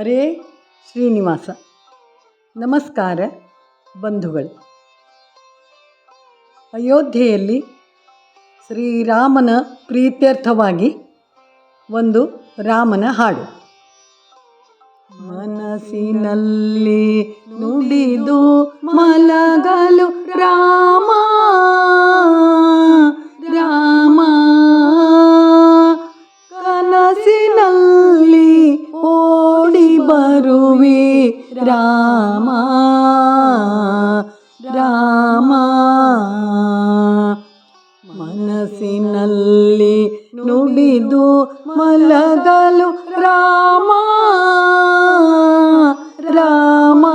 ಹರೇ ಶ್ರೀನಿವಾಸ. ನಮಸ್ಕಾರ ಬಂಧುಗಳು. ಅಯೋಧ್ಯೆಯಲ್ಲಿ ಶ್ರೀರಾಮನ ಪ್ರೀತ್ಯರ್ಥವಾಗಿ ಒಂದು ರಾಮನ ಹಾಡು. ಮನಸ್ಸಿನಲ್ಲಿ ನುಡಿದು ಮಲಗಲು ಬರುವೆ. ರಾಮ ರಾಮ. ಮನಸ್ಸಿನಲ್ಲಿ ನುಡಿದು ಮಲಗಲು ರಾಮ ರಾಮ.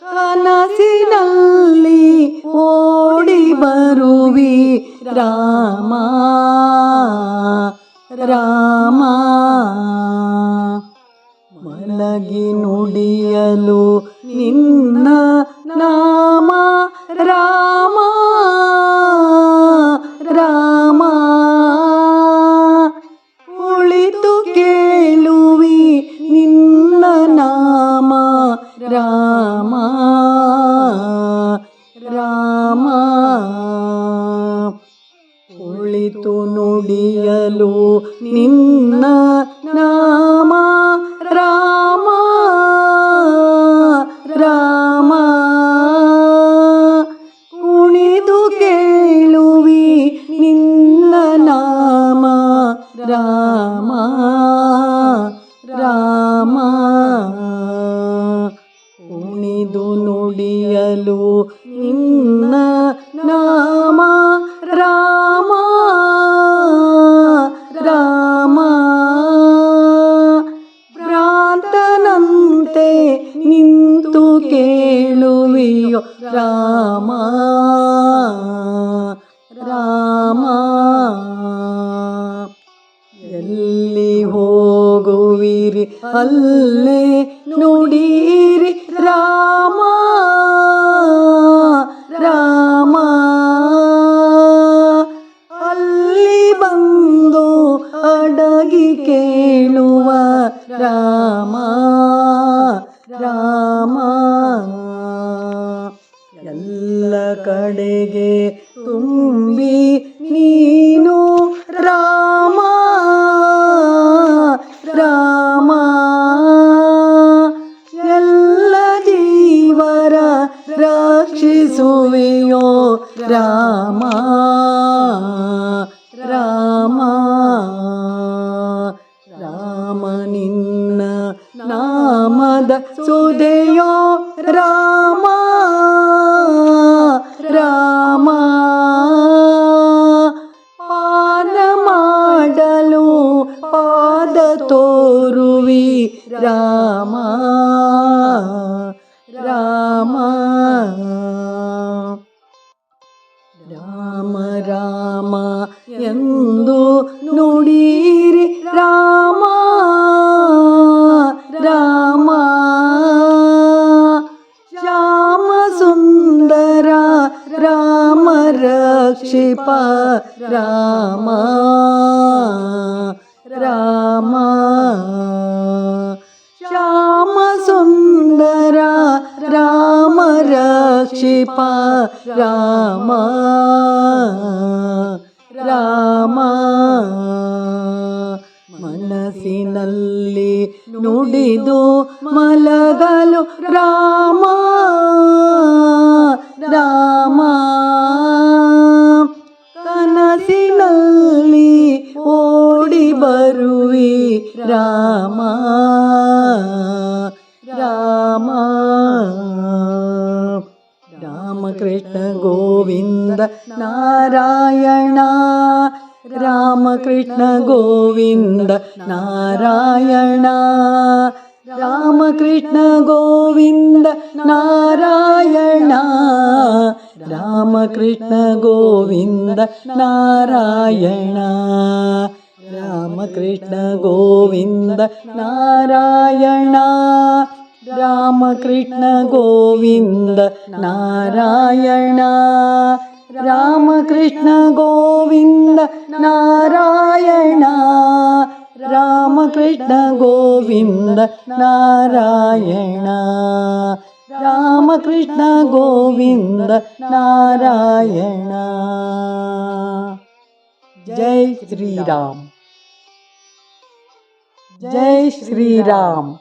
ಕನಸಿನಲ್ಲಿ ಓಡಿ ಬರುವಿ. ರಾಮ ರಾಮ. ಮಲಗಿ ನುಡಿಯಲು ನಿನ್ನ ನಾಮ ರಾಮ ರಾಮ. ಕುಳಿತು ಕೇಳುವಿ ನಿನ್ನ ನಾಮ ರಾಮ. ಕುಣಿದು ನುಡಿಯಲು ನಿನ್ನ ನಾಮ ರಾಮ ರಾಮ. ಪ್ರಾಂತನಂತೆ ನಿಂತು ಕೇಳುವಿಯೋ ರಾಮ ರಾಮ. ಎಲ್ಲಿ ಹೋಗುವಿರಿ ಅಲ್ಲೇ ನುಡೀರಿ ರಾಮ ರಾಮ. ಎಲ್ಲ ಕಡೆಗೆ ತುಂಬಿ ನೀನು ರಾಮ ರಾಮ. ಎಲ್ಲ ಜೀವರ ರಕ್ಷಿಸುವೆಯೋ ರಾಮ. ರಾಮ ನಿನ್ನ ನಾಮದ ಸುದೆಯೋ ರಾಮ? ರಾಮ ಪಾನ ಮಾಡಲು ಪಾದ ತೋರುವಿ ರಾಮ? ರಾಮ ರಾಮ ರಾಮ ಎಂದು ನುಡೀರಿ ರಾಮ. ರಕ್ಷಿಪ ರಾಮ ರಾಮ ಶ್ಯಾಮ ಸುಂದರ ರಾಮ ರಕ್ಷಿಪ ರಾಮ ರಾಮ ಮನಸ್ಸಿನಲ್ಲಿ ನುಡಿದು ಮಲಗಲು ರಾಮ ರಾಮ രാമ രാമ. രാമകൃഷ്ണ ഗോവിന്ദ നാരായണ രാമകൃഷ്ണ ഗോവിന്ദ നാരായണ. രാമകൃഷ്ണ ഗോവിന്ദ നാരായണ രാമകൃഷ്ണ ഗോവിന്ദ നാരായണ. രാമകൃഷ്ണ ഗോവിന്ദ നാരായണ രാമകൃഷ്ണ ഗോവിന്ദ നാരായണ രാമകൃഷ്ണ ഗോവിന്ദ നാരായണ രാമകൃഷ്ണ ഗോവിന്ദ നാരായണ രാമകൃഷ്ണ ഗോവിന്ദ നാരായണ. ജയ് ശ്രീരാം. जय श्री राम